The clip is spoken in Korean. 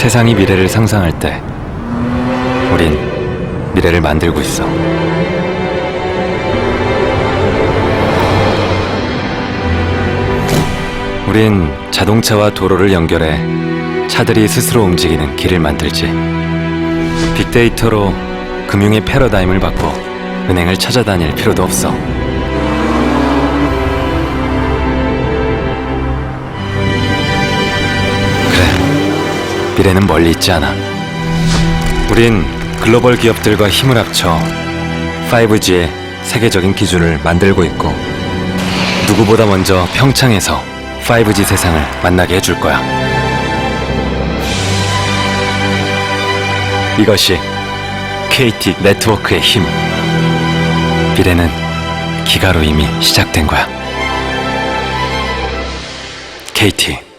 세상이 미래를 상상할 때 우린 미래를 만들고 있어. 우린 자동차와 도로를 연결해 차들이 스스로 움직이는 길을 만들지. 빅데이터로 금융의 패러다임을 바꿔 은행을 찾아다닐 필요도 없어. 미래는 멀리 있지 않아. 우린 글로벌 기업들과 힘을 합쳐 5G의 세계적인 기준을 만들고 있고 누구보다 먼저 평창에서 5G 세상을 만나게 해줄 거야. 이것이 KT 네트워크의 힘. 미래는 기가로 이미 시작된 거야. KT